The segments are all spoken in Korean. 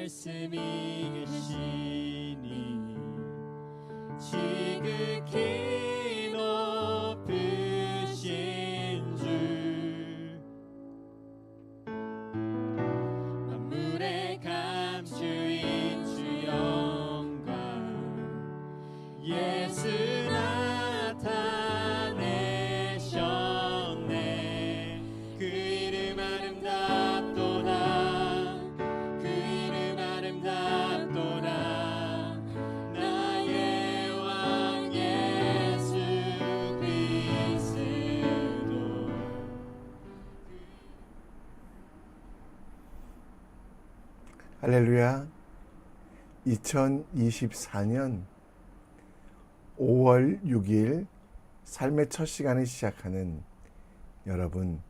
말씀이 계시 할렐루야. 2024년 5월 6일 삶의 첫 시간을 시작하는 여러분,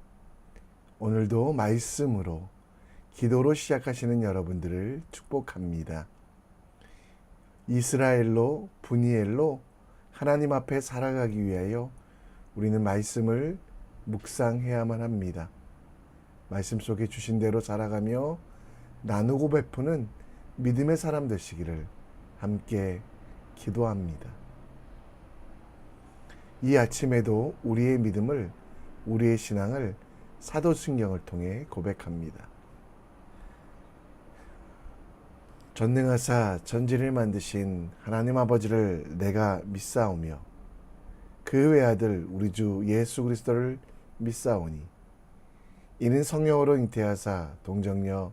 오늘도 말씀으로 기도로 시작하시는 여러분들을 축복합니다. 이스라엘로 분이엘로 하나님 앞에 살아가기 위하여 우리는 말씀을 묵상해야만 합니다. 말씀 속에 주신 대로 살아가며 나누고 베푸는 믿음의 사람 되시기를 함께 기도합니다. 이 아침에도 우리의 믿음을, 우리의 신앙을 사도신경을 통해 고백합니다. 전능하사 전지를 만드신 하나님 아버지를 내가 믿사오며 그 외아들 우리 주 예수 그리스도를 믿사오니 이는 성령으로 잉태하사 동정녀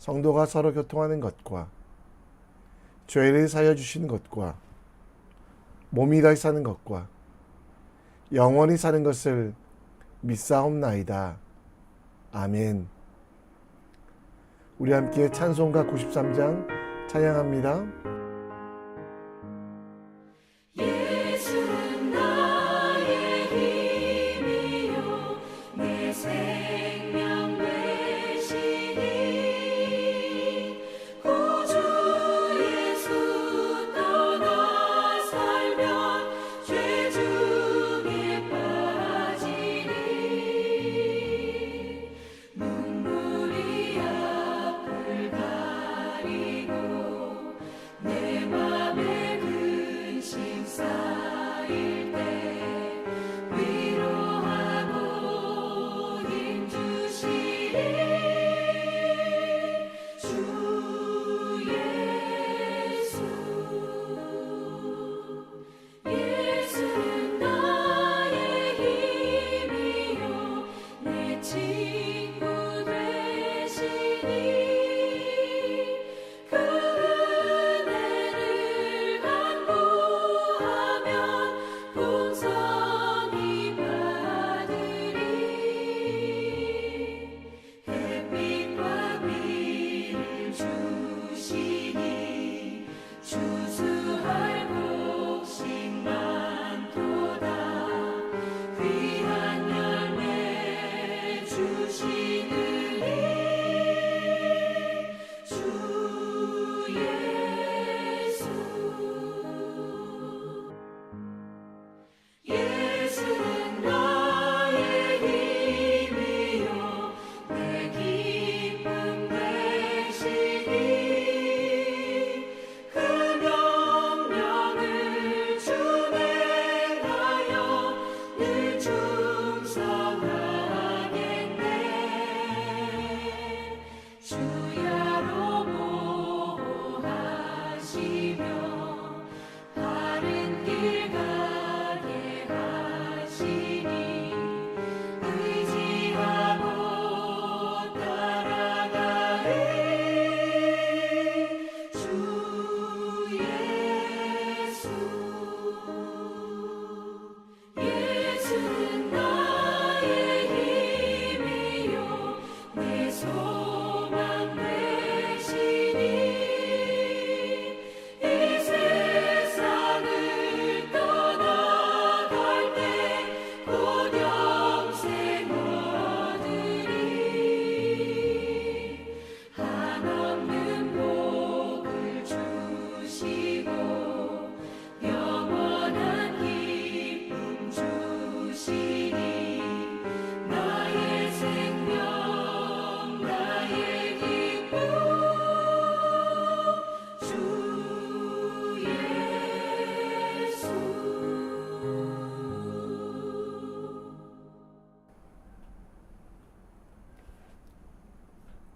성도가 서로 교통하는 것과 죄를 사여 주시는 것과 몸이 다시 사는 것과 영원히 사는 것을 믿사옵나이다. 아멘. 우리 함께 찬송가 93장 찬양합니다.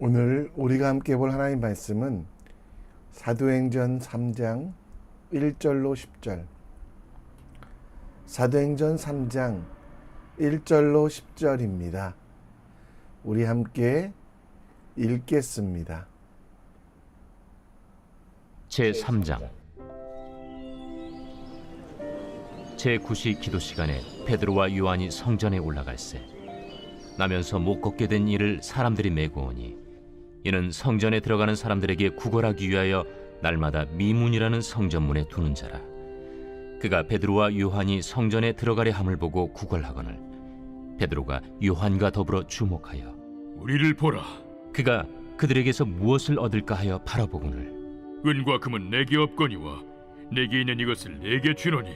오늘 우리가 함께 볼 하나님 말씀은 사도행전 3장 1절로 10절. 사도행전 3장 1절로 10절입니다. 우리 함께 읽겠습니다. 제 3장 제 9시 기도 시간에 베드로와 요한이 성전에 올라갈새 나면서 못 걷게 된 이를 사람들이 메고 오니 이는 성전에 들어가는 사람들에게 구걸하기 위하여 날마다 미문이라는 성전문에 두는 자라 그가 베드로와 요한이 성전에 들어가려 함을 보고 구걸하거늘 베드로가 요한과 더불어 주목하여 우리를 보라. 그가 그들에게서 무엇을 얻을까 하여 바라보거늘 은과 금은 내게 없거니와 내게 있는 이것을 내게 주노니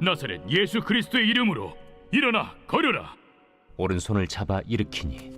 나사렛 예수 그리스도의 이름으로 일어나 걸으라. 오른손을 잡아 일으키니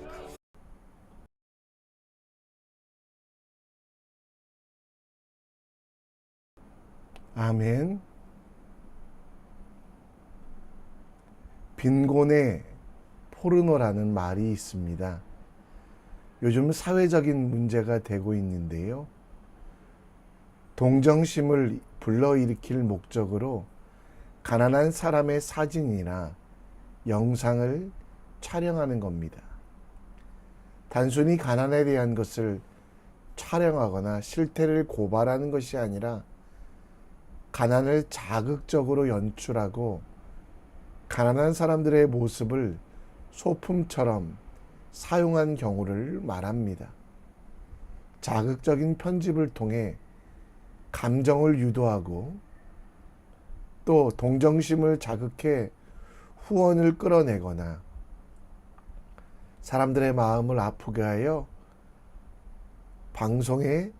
아멘. 빈곤의 포르노라는 말이 있습니다. 요즘 사회적인 문제가 되고 있는데요. 동정심을 불러일으킬 목적으로 가난한 사람의 사진이나 영상을 촬영하는 겁니다. 단순히 가난에 대한 것을 촬영하거나 실태를 고발하는 것이 아니라 가난을 자극적으로 연출하고 가난한 사람들의 모습을 소품처럼 사용한 경우를 말합니다. 자극적인 편집을 통해 감정을 유도하고 또 동정심을 자극해 후원을 끌어내거나 사람들의 마음을 아프게 하여 방송의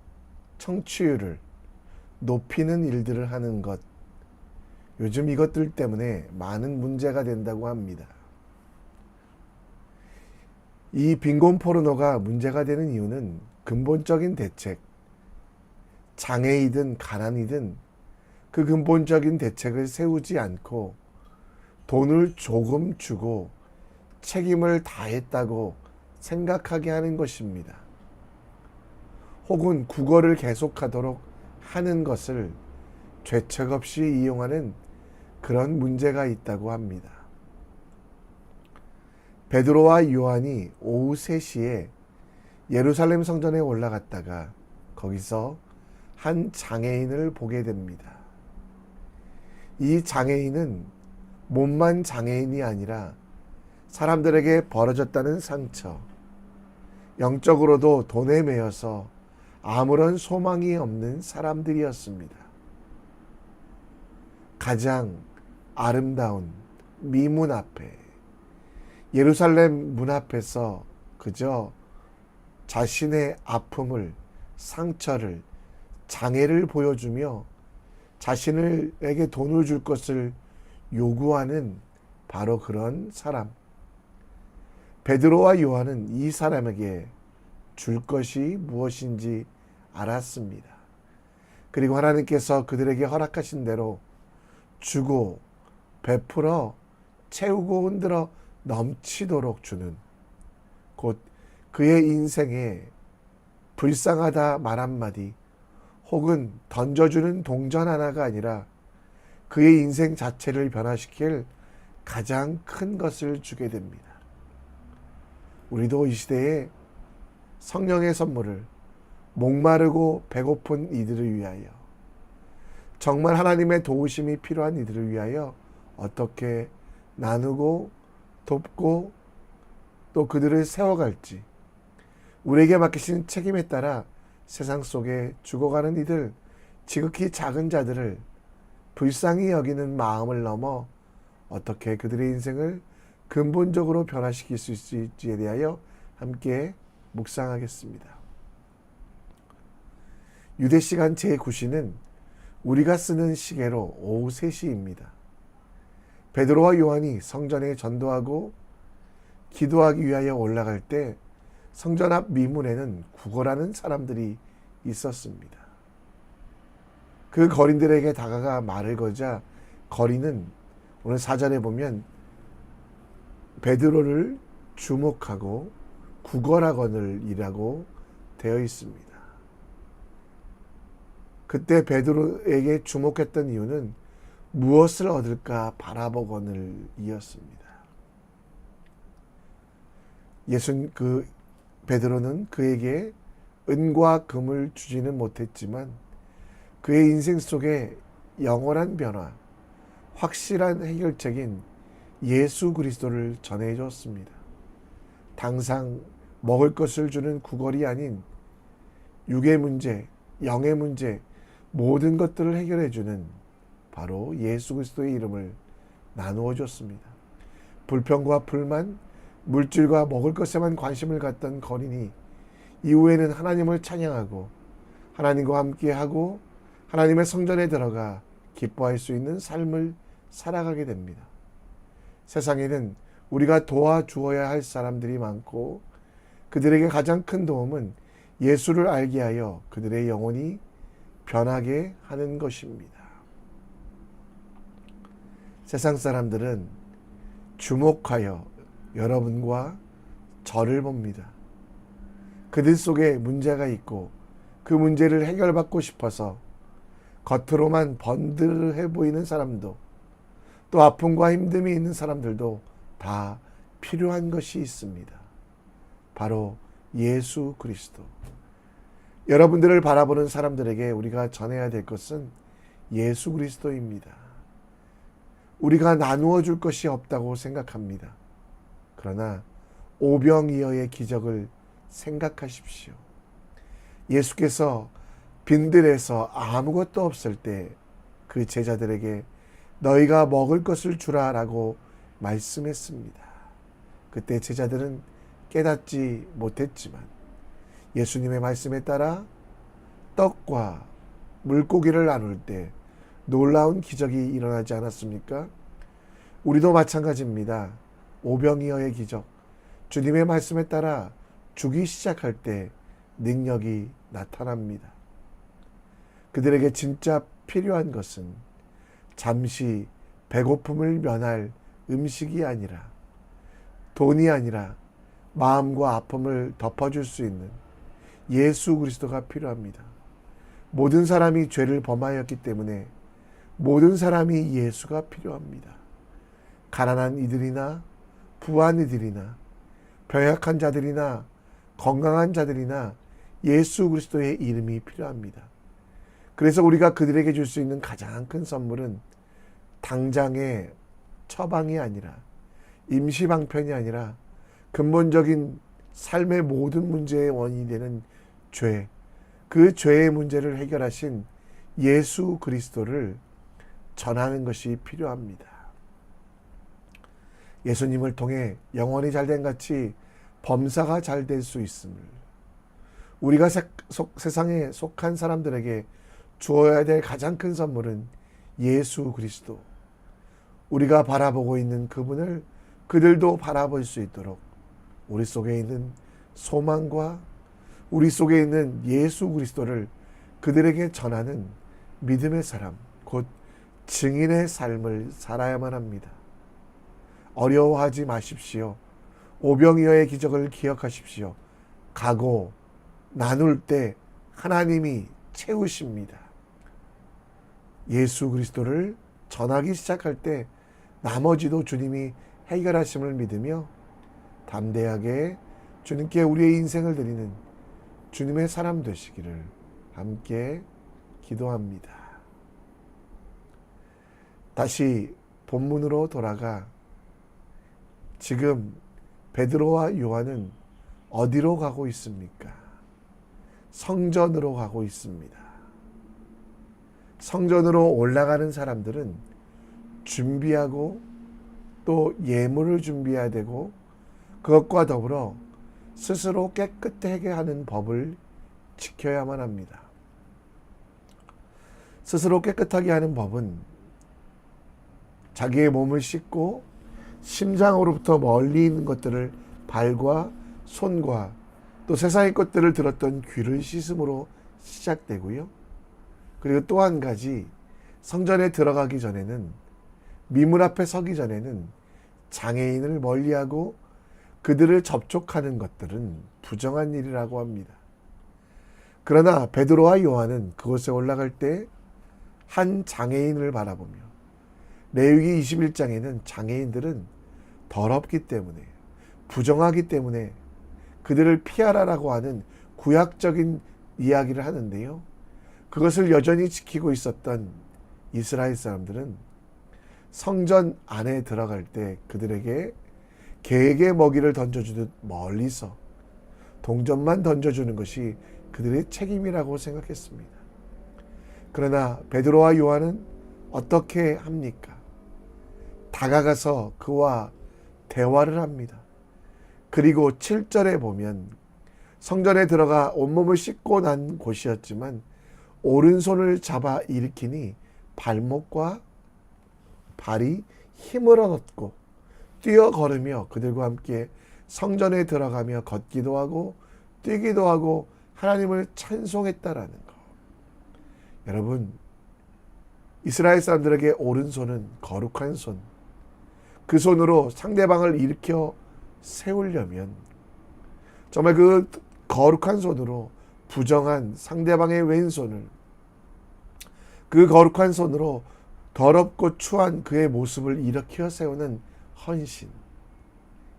청취율을 높이는 일들을 하는 것. 요즘 이것들 때문에 많은 문제가 된다고 합니다. 이 빈곤 포르노가 문제가 되는 이유는 근본적인 대책, 장애이든 가난이든 그 근본적인 대책을 세우지 않고 돈을 조금 주고 책임을 다했다고 생각하게 하는 것입니다. 혹은 국어를 계속하도록 하는 것을 죄책 없이 이용하는 그런 문제가 있다고 합니다. 베드로와 요한이 오후 3시에 예루살렘 성전에 올라갔다가 거기서 한 장애인을 보게 됩니다. 이 장애인은 몸만 장애인이 아니라 사람들에게 벌어졌다는 상처, 영적으로도 돈에 매여서 아무런 소망이 없는 사람들이었습니다. 가장 아름다운 미문 앞에 예루살렘 문 앞에서 그저 자신의 아픔을 상처를 장애를 보여주며 자신에게 돈을 줄 것을 요구하는 바로 그런 사람. 베드로와 요한은 이 사람에게 줄 것이 무엇인지 알았습니다. 그리고 하나님께서 그들에게 허락하신 대로 주고 베풀어 채우고 흔들어 넘치도록 주는 곧 그의 인생에 불쌍하다 말 한마디 혹은 던져주는 동전 하나가 아니라 그의 인생 자체를 변화시킬 가장 큰 것을 주게 됩니다. 우리도 이 시대에 성령의 선물을 목마르고 배고픈 이들을 위하여 정말 하나님의 도우심이 필요한 이들을 위하여 어떻게 나누고 돕고 또 그들을 세워갈지 우리에게 맡기신 책임에 따라 세상 속에 죽어가는 이들 지극히 작은 자들을 불쌍히 여기는 마음을 넘어 어떻게 그들의 인생을 근본적으로 변화시킬 수 있을지에 대하여 함께 묵상하겠습니다. 유대 시간 제9시는 우리가 쓰는 시계로 오후 3시입니다. 베드로와 요한이 성전에 전도하고 기도하기 위하여 올라갈 때 성전 앞 미문에는 구걸하는 사람들이 있었습니다. 그 거린들에게 다가가 말을 거자 거리는 오늘 사전에 보면 베드로를 주목하고 구걸하거늘이라고 되어 있습니다. 그때 베드로에게 주목했던 이유는 무엇을 얻을까 바라보거늘이었습니다. 예수 그 베드로는 그에게 은과 금을 주지는 못했지만 그의 인생 속에 영원한 변화, 확실한 해결책인 예수 그리스도를 전해 줬습니다. 당상 먹을 것을 주는 구걸이 아닌 육의 문제, 영의 문제, 모든 것들을 해결해 주는 바로 예수 그리스도의 이름을 나누어 줬습니다. 불평과 불만, 물질과 먹을 것에만 관심을 갖던 거린이 이후에는 하나님을 찬양하고 하나님과 함께하고 하나님의 성전에 들어가 기뻐할 수 있는 삶을 살아가게 됩니다. 세상에는 우리가 도와주어야 할 사람들이 많고 그들에게 가장 큰 도움은 예수를 알게 하여 그들의 영혼이 변하게 하는 것입니다. 세상 사람들은 주목하여 여러분과 저를 봅니다. 그들 속에 문제가 있고 그 문제를 해결받고 싶어서 겉으로만 번들해 보이는 사람도 또 아픔과 힘듦이 있는 사람들도 다 필요한 것이 있습니다. 바로 예수 그리스도. 여러분들을 바라보는 사람들에게 우리가 전해야 될 것은 예수 그리스도입니다. 우리가 나누어 줄 것이 없다고 생각합니다. 그러나 오병이어의 기적을 생각하십시오. 예수께서 빈들에서 아무것도 없을 때 그 제자들에게 너희가 먹을 것을 주라라고 말씀했습니다. 그때 제자들은 깨닫지 못했지만 예수님의 말씀에 따라 떡과 물고기를 나눌 때 놀라운 기적이 일어나지 않았습니까? 우리도 마찬가지입니다. 오병이어의 기적. 주님의 말씀에 따라 주기 시작할 때 능력이 나타납니다. 그들에게 진짜 필요한 것은 잠시 배고픔을 면할 음식이 아니라 돈이 아니라 마음과 아픔을 덮어줄 수 있는 예수 그리스도가 필요합니다. 모든 사람이 죄를 범하였기 때문에 모든 사람이 예수가 필요합니다. 가난한 이들이나 부한 이들이나 병약한 자들이나 건강한 자들이나 예수 그리스도의 이름이 필요합니다. 그래서 우리가 그들에게 줄 수 있는 가장 큰 선물은 당장의 처방이 아니라 임시 방편이 아니라 근본적인 삶의 모든 문제의 원인이 되는 죄, 그 죄의 문제를 해결하신 예수 그리스도를 전하는 것이 필요합니다. 예수님을 통해 영원히 잘된 같이 범사가 잘 될 수 있음을 우리가 세, 속, 세상에 속한 사람들에게 주어야 될 가장 큰 선물은 예수 그리스도. 우리가 바라보고 있는 그분을 그들도 바라볼 수 있도록 우리 속에 있는 소망과 우리 속에 있는 예수 그리스도를 그들에게 전하는 믿음의 사람, 곧 증인의 삶을 살아야만 합니다. 어려워하지 마십시오. 오병이어의 기적을 기억하십시오. 가고 나눌 때 하나님이 채우십니다. 예수 그리스도를 전하기 시작할 때 나머지도 주님이 해결하심을 믿으며 담대하게 주님께 우리의 인생을 드리는 주님의 사람 되시기를 함께 기도합니다. 다시 본문으로 돌아가 지금 베드로와 요한은 어디로 가고 있습니까? 성전으로 가고 있습니다. 성전으로 올라가는 사람들은 준비하고 또 예물을 준비해야 되고 그것과 더불어 스스로 깨끗하게 하는 법을 지켜야만 합니다. 스스로 깨끗하게 하는 법은 자기의 몸을 씻고 심장으로부터 멀리 있는 것들을 발과 손과 또 세상의 것들을 들었던 귀를 씻음으로 시작되고요. 그리고 또 한 가지 성전에 들어가기 전에는 미문 앞에 서기 전에는 장애인을 멀리하고 그들을 접촉하는 것들은 부정한 일이라고 합니다. 그러나 베드로와 요한은 그곳에 올라갈 때 한 장애인을 바라보며 레위기 21장에는 장애인들은 더럽기 때문에 부정하기 때문에 그들을 피하라라고 하는 구약적인 이야기를 하는데요. 그것을 여전히 지키고 있었던 이스라엘 사람들은 성전 안에 들어갈 때 그들에게 개에게 먹이를 던져주듯 멀리서 동전만 던져주는 것이 그들의 책임이라고 생각했습니다. 그러나 베드로와 요한은 어떻게 합니까? 다가가서 그와 대화를 합니다. 그리고 7절에 보면 성전에 들어가 온몸을 씻고 난 곳이었지만 오른손을 잡아 일으키니 발목과 발이 힘을 얻었고 뛰어 걸으며 그들과 함께 성전에 들어가며 걷기도 하고 뛰기도 하고 하나님을 찬송했다라는 것. 여러분, 이스라엘 사람들에게 오른손은 거룩한 손. 그 손으로 상대방을 일으켜 세우려면 정말 그 거룩한 손으로 부정한 상대방의 왼손을 그 거룩한 손으로 더럽고 추한 그의 모습을 일으켜 세우는 헌신.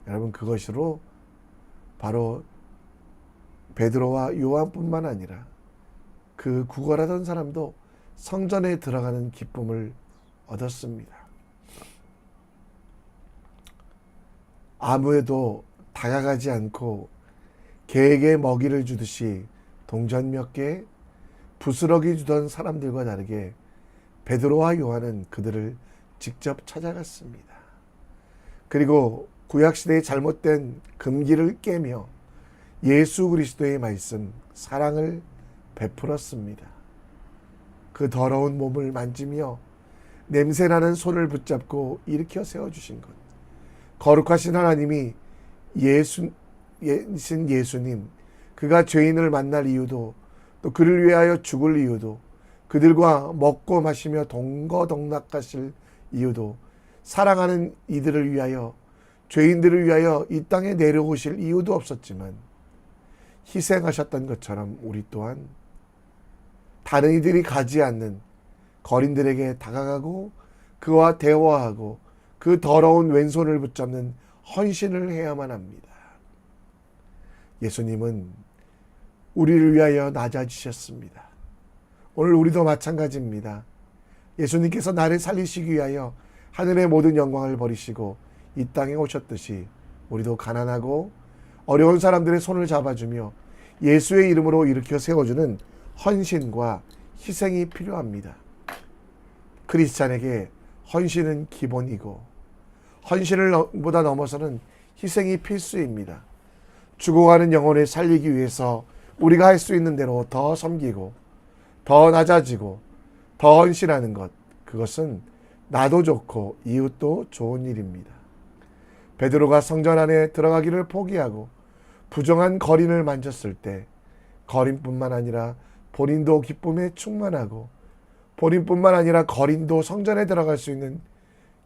여러분 그것으로 바로 베드로와 요한뿐만 아니라 그 구걸하던 사람도 성전에 들어가는 기쁨을 얻었습니다. 아무에도 다가가지 않고 개에게 먹이를 주듯이 동전 몇 개 부스러기 주던 사람들과 다르게 베드로와 요한은 그들을 직접 찾아갔습니다. 그리고 구약시대의 잘못된 금기를 깨며 예수 그리스도의 말씀, 사랑을 베풀었습니다. 그 더러운 몸을 만지며 냄새나는 손을 붙잡고 일으켜 세워주신 것. 거룩하신 하나님이 예수, 예신 예수님, 그가 죄인을 만날 이유도 또 그를 위하여 죽을 이유도 그들과 먹고 마시며 동거동락하실 이유도 사랑하는 이들을 위하여 죄인들을 위하여 이 땅에 내려오실 이유도 없었지만 희생하셨던 것처럼 우리 또한 다른 이들이 가지 않는 거린들에게 다가가고 그와 대화하고 그 더러운 왼손을 붙잡는 헌신을 해야만 합니다. 예수님은 우리를 위하여 낮아지셨습니다. 오늘 우리도 마찬가지입니다. 예수님께서 나를 살리시기 위하여 하늘의 모든 영광을 버리시고 이 땅에 오셨듯이 우리도 가난하고 어려운 사람들의 손을 잡아주며 예수의 이름으로 일으켜 세워주는 헌신과 희생이 필요합니다. 크리스찬에게 헌신은 기본이고 헌신을 보다 넘어서는 희생이 필수입니다. 죽어가는 영혼을 살리기 위해서 우리가 할 수 있는 대로 더 섬기고 더 낮아지고 더 헌신하는 것 그것은 나도 좋고 이웃도 좋은 일입니다. 베드로가 성전 안에 들어가기를 포기하고 부정한 거린을 만졌을 때 거린뿐만 아니라 본인도 기쁨에 충만하고 본인뿐만 아니라 거린도 성전에 들어갈 수 있는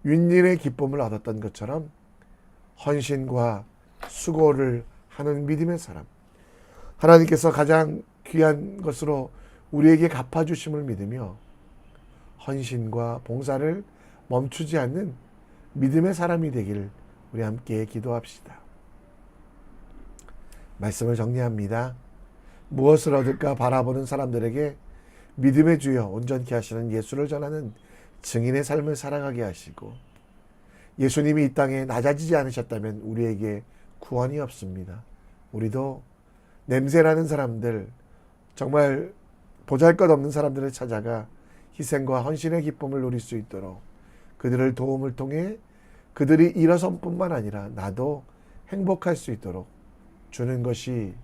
윈윈의 기쁨을 얻었던 것처럼 헌신과 수고를 하는 믿음의 사람 하나님께서 가장 귀한 것으로 우리에게 갚아주심을 믿으며 헌신과 봉사를 멈추지 않는 믿음의 사람이 되길 우리 함께 기도합시다. 말씀을 정리합니다. 무엇을 얻을까 바라보는 사람들에게 믿음의 주여 온전케 하시는 예수를 전하는 증인의 삶을 살아가게 하시고 예수님이 이 땅에 낮아지지 않으셨다면 우리에게 구원이 없습니다. 우리도 냄새나는 사람들, 정말 보잘 것 없는 사람들을 찾아가 희생과 헌신의 기쁨을 누릴 수 있도록 그들을 도움을 통해 그들이 일어선뿐만 아니라 나도 행복할 수 있도록 주는 것이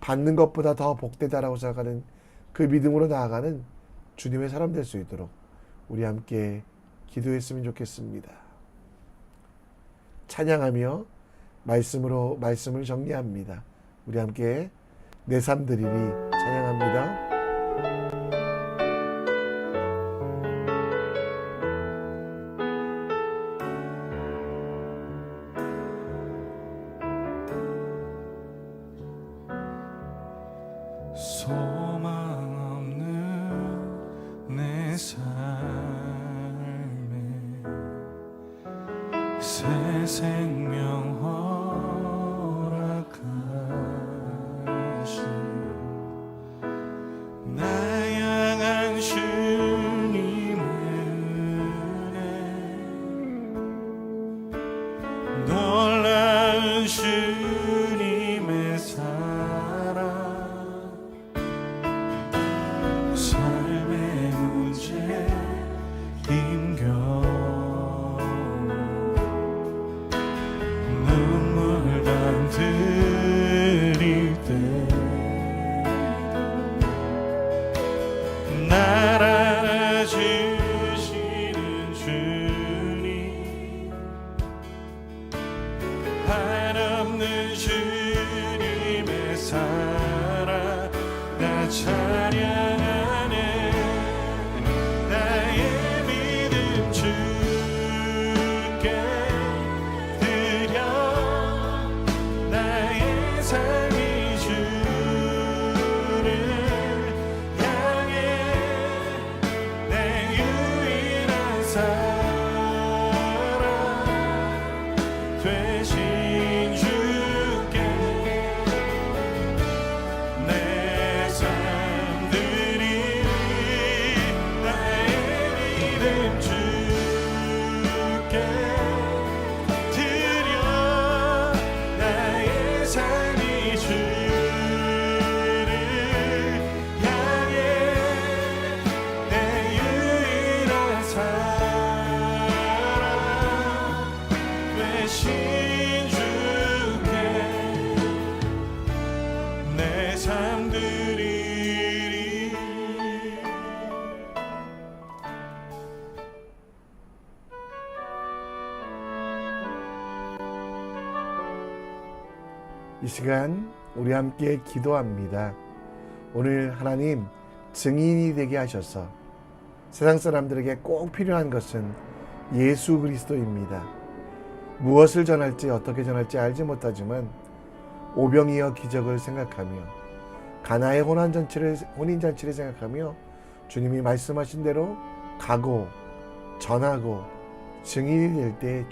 받는 것보다 더 복되다라고 생각하는 그 믿음으로 나아가는 주님의 사람 될 수 있도록 우리 함께 기도했으면 좋겠습니다. 찬양하며 말씀으로 말씀을 정리합니다. 우리 함께 내 삶 드리리 찬양합니다. 허락하 찬양 시간 우리 함께 기도합니다. 오늘 하나님 증인이 되게 하셔서 세상 사람들에게 꼭 필요한 것은 예수 그리스도입니다. 무엇을 전할지 어떻게 전할지 알지 못하지만 오병이어 기적을 생각하며 가나의 혼환 잔치를 혼인 잔치를 생각하며 주님이 말씀하신 대로 가고 전하고 증인이 될 때